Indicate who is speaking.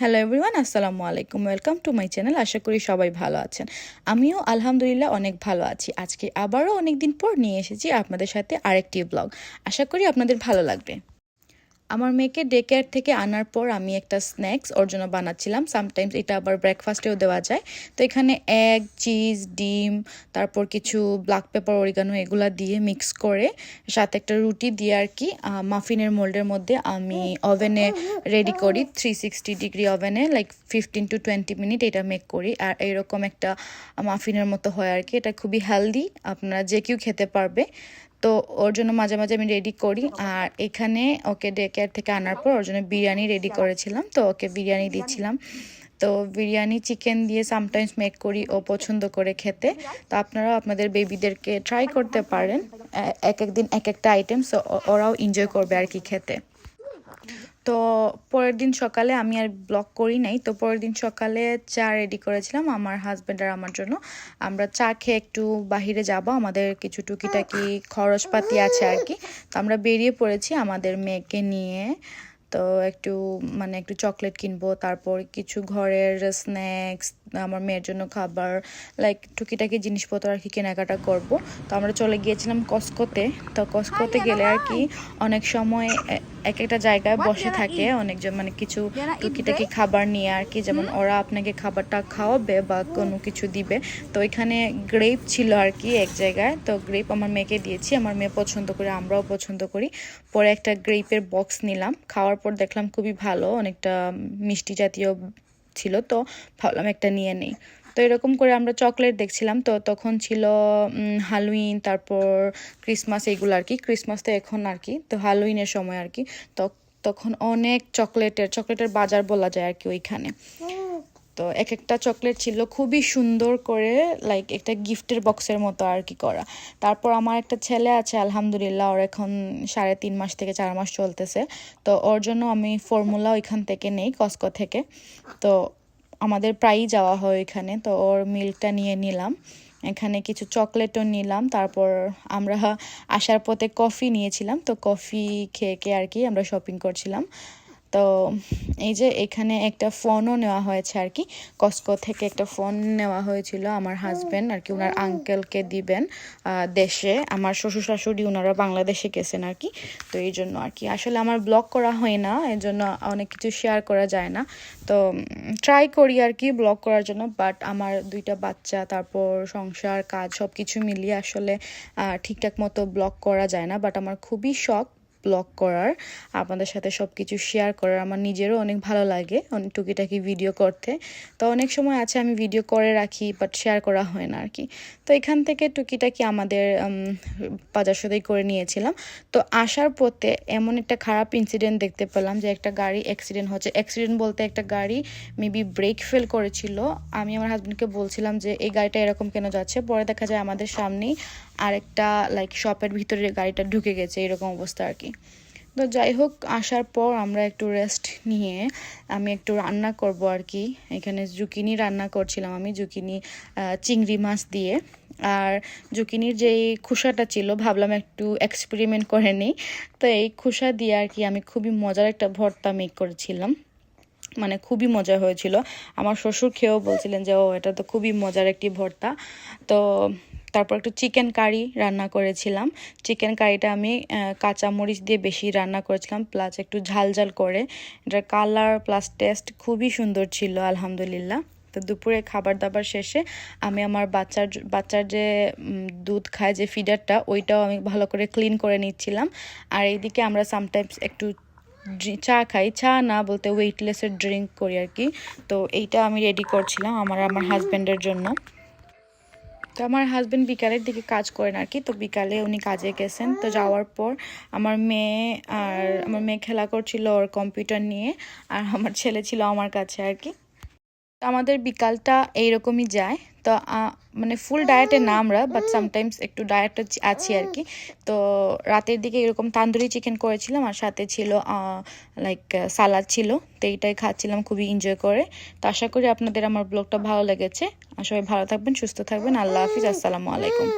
Speaker 1: Hello everyone আসসালামু আলাইকুম। Welcome to my channel আশা করি সবাই ভালো আছেন। আমিও আলহামদুলিল্লাহ অনেক ভালো আছি। আজকে আবারও অনেক দিন পর নিয়ে এসেছি আপনাদের সাথে আরেকটি ব্লগ আশা করি আপনাদের ভালো লাগবে। আমার মেয়েকে ডে কেয়ার থেকে আনার পর আমি একটা স্ন্যাক্স ওর জন্য বানাচ্ছিলাম। সামটাইমস এটা আবার ব্রেকফাস্টেও দেওয়া যায়। তো এখানে এগ চিজ ডিম, তারপর কিছু ব্ল্যাক পেপার অরিগানো এগুলো দিয়ে মিক্স করে, সাথে একটা রুটি দিয়ে আর কি মাফিনের মোল্ডের মধ্যে আমি ওভেনে রেডি করি। থ্রি সিক্সটি ডিগ্রি ওভেনে like fifteen to twenty minute এটা মেক করি। আর এরকম একটা মাফিনের মতো হয় আর কি। এটা খুবই হেলদি আপনারা যে কেউ খেতে পারবে। তো ওর জন্য মাঝে মাঝে আমি রেডি করি। আর এখানে ওকে ডে কেয়ার থেকে আনার পর ওর জন্য বিরিয়ানি রেডি করেছিলাম। তো ওকে বিরিয়ানি দিচ্ছিলাম। তো বিরিয়ানি চিকেন দিয়ে সামটাইমস মেক করি, ও পছন্দ করে খেতে। তো আপনারাও আপনাদের বেবিদেরকে ট্রাই করতে পারেন। এক একদিন এক একটা আইটেম সো ওরাও এনজয় করবে আর কি খেতে। তো পরের দিন সকালে আমি আর ব্লগ করি নাই। তো পরের দিন সকালে চা রেডি করেছিলাম আমার হাজব্যান্ড আর আমার জন্য। আমরা চা খেয়ে একটু বাহিরে যাব, আমাদের কিছু টুকিটাকি খরচপাতি আছে আর কি। তো আমরা বেরিয়ে পড়েছি আমাদের মেয়েকে নিয়ে। তো একটু মানে একটু চকলেট কিনবো, তারপর কিছু ঘরের স্ন্যাক্স আমার মেয়ের জন্য খাবার লাইক টুকিটাকি জিনিসপত্র আর কি কেনাকাটা করব। তো আমরা চলে গিয়েছিলাম কস্কোতে তো কস্কোতে গেলে আর কি অনেক সময় এক একটা জায়গায় বসে থাকে অনেকজন মানে কিছু টুকিটাকি খাবার নিয়ে আর কি। যেমন ওরা আপনাকে খাবারটা খাওয়াবে বা কোনো কিছু দিবে। তো এখানে গ্রেপ ছিল আর কি এক জায়গায়। তো গ্রেপ আমার মেয়েকে দিয়েছি। আমার মেয়ে পছন্দ করে আমরাও পছন্দ করি। পরে একটা গ্রেপের বক্স নিলাম। খাওয়ার পর দেখলাম খুবই ভালো অনেকটা মিষ্টি জাতীয় ছিল, তো ভাবলাম একটা নিয়ে নেই। তো এরকম করে আমরা চকলেট দেখছিলাম, তো তখন ছিল হালুইন, তারপর ক্রিসমাস এইগুলো আর কি। ক্রিসমাস তো এখন আর কি, তো হালুইনের সময় আর কি। তো তখন অনেক চকলেটের চকলেটের বাজার বলা যায় আর কি ওইখানে। তো এক একটা চকলেট ছিল খুবই সুন্দর করে লাইক একটা গিফটের বক্সের মতো আর কি করা। তারপর আমার একটা ছেলে আছে, আলহামদুলিল্লাহ, ওর এখন সাড়ে তিন মাস থেকে চার মাস চলতেছে। তো ওর জন্য আমি ফর্মুলা ওইখান থেকে নেই কস্কো থেকে। তো আমাদের প্রায়ই যাওয়া হয় ওইখানে। তো ওর মিল্কটা নিয়ে নিলাম। এখানে কিছু চকলেটও নিলাম। তারপর আমরা আসার পথে কফি নিয়েছিলাম। তো কফি খেয়ে খেয়ে আর কি আমরা শপিং করছিলাম। তো এই যে এখানে একটা ফোনও নেওয়া হয়েছে আর কি। কস্কো থেকে একটা ফোন নেওয়া হয়েছিল আমার হাজব্যান্ড আর কি ওনার আঙ্কেলকে দিবেন দেশে। আমার শ্বশুর শাশুড়ি ওনারা বাংলাদেশে গেছেন আর কি। তো এই জন্য আর কি। আসলে আমার ব্লগ করা হয় না এই জন্য অনেক কিছু শেয়ার করা যায় না। তো ট্রাই করি আর কি ব্লগ করার জন্য বাট আমার দুইটা বাচ্চা তারপর সংসার কাজ সব কিছু মিলিয়ে আসলে ঠিকঠাক মতো ব্লগ করা যায় না। বাট আমার খুবই শখ ব্লগ করার, আপনাদের সাথে সব কিছু শেয়ার করার আমার নিজেরও অনেক ভালো লাগে অনেক টুকিটাকি ভিডিও করতে। তো অনেক সময় আছে আমি ভিডিও করে রাখি বাট শেয়ার করা হয় না আর কি তো এখান থেকে টুকিটাকি আমাদের বাজার সদাই করে নিয়েছিলাম। তো আসার পথে এমন একটা খারাপ ইনসিডেন্ট দেখতে পেলাম যে একটা গাড়ি অ্যাক্সিডেন্ট হচ্ছে। অ্যাক্সিডেন্ট বলতে একটা গাড়ি মেবি ব্রেক ফেল করেছিল। আমি আমার হাজব্যান্ডকে বলছিলাম যে, এই গাড়িটা এরকম কেন যাচ্ছে? পরে দেখা যায় আমাদের সামনেই আরেকটা লাইক শপের ভিতরে গাড়িটা ঢুকে গেছে, এরকম অবস্থা আর কি। তো যাই হোক, আসার পর আমরা একটু রেস্ট নিয়ে আমি একটু রান্না করব আর কি। এখানে জুকিনি রান্না করছিলাম আমি, জুকিনি চিংড়ি মাছ দিয়ে। আর জুকিনির যেই খুসাটা ছিল, ভাবলাম একটু এক্সপেরিমেন্ট করে নিই। তো এই খুসা দিয়ে আর কি আমি খুবই মজার একটা ভর্তা মেক করেছিলাম। মানে খুবই মজা হয়েছিল। আমার শ্বশুর খেয়েও বলছিলেন যে, ও, এটা তো খুবই মজার একটি ভর্তা। তো তারপর একটু চিকেন কারি রান্না করেছিলাম। চিকেন কারিটা আমি কাঁচামরিচ দিয়ে বেশি রান্না করেছিলাম প্লাস একটু ঝাল ঝাল করে। এটার কালার প্লাস টেস্ট খুবই সুন্দর ছিল, আলহামদুলিল্লাহ। তো দুপুরে খাবার দাবার শেষে আমি আমার বাচ্চার বাচ্চার যে দুধ খায়, যে ফিডারটা ওইটাও আমি ভালো করে ক্লিন করে নিচ্ছিলাম। আর এইদিকে আমরা সামটাইমস একটু চা খাই। চা না বলতে ওয়েটলেসের ড্রিঙ্ক করি আর কি। তো এইটা আমি রেডি করছিলাম আমার আমার হাজব্যান্ডের জন্য। তো আমার হাজব্যান্ড বিকালের দিকে কাজ করেন আর কি। তো বিকালে উনি কাজে গেছেন। তো যাওয়ার পর আমার মেয়ে আর আমার মেয়ে খেলা করছিল ওর কম্পিউটার নিয়ে। আর আমার ছেলে ছিল আমার কাছে আর কি। আমাদের বিকালটা এইরকমই যায়। তো মানে ফুল ডায়েটে না আমরা বাট সামটাইমস একটু ডায়েটে আছি আর কি। তো রাতের দিকে এরকম তান্দুরি চিকেন করেছিলাম, আর সাথে ছিল লাইক সালাদ ছিল। তো এইটাই খাচ্ছিলাম খুবই এনজয় করে। তো আশা করি আপনাদের আমার ব্লগটা ভালো লেগেছে। সবাই ভালো থাকবেন, সুস্থ থাকবেন। আল্লাহ হাফিজ। আসসালামু আলাইকুম।